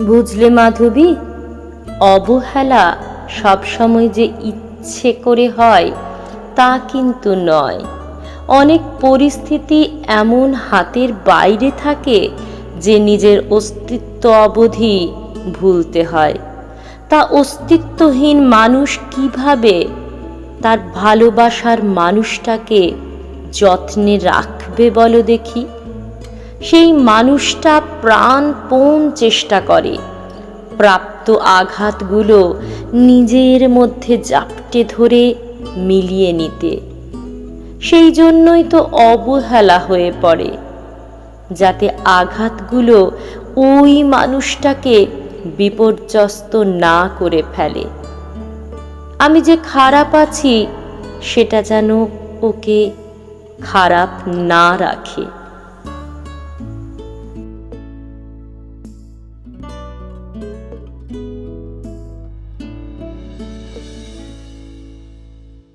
বুঝলে মাধবী? অবহেলা সবসময় যে ইচ্ছে করে হয়, তা কিন্তু নয়। অনেক পরিস্থিতি এমন হাতের বাইরে থাকে যে নিজের অস্তিত্ব অবধি ভুলতে হয়। তা অস্তিত্বহীন মানুষ কীভাবে তার ভালোবাসার মানুষটাকে যত্নে রাখবে বলো দেখি? সেই মানুষটা প্রাণপণ চেষ্টা করে। প্রাপ্ত আঘাতগুলো নিজের মধ্যে জাপটে ধরে মিলিয়ে নিতে। সেই জন্যই তো অবহেলা হয়ে পড়ে। যাতে আঘাতগুলো ওই মানুষটাকে বিপর্যস্ত না করে ফেলে। আমি যে খারাপ আছি, সেটা যেন ওকে খারাপ না রাখে।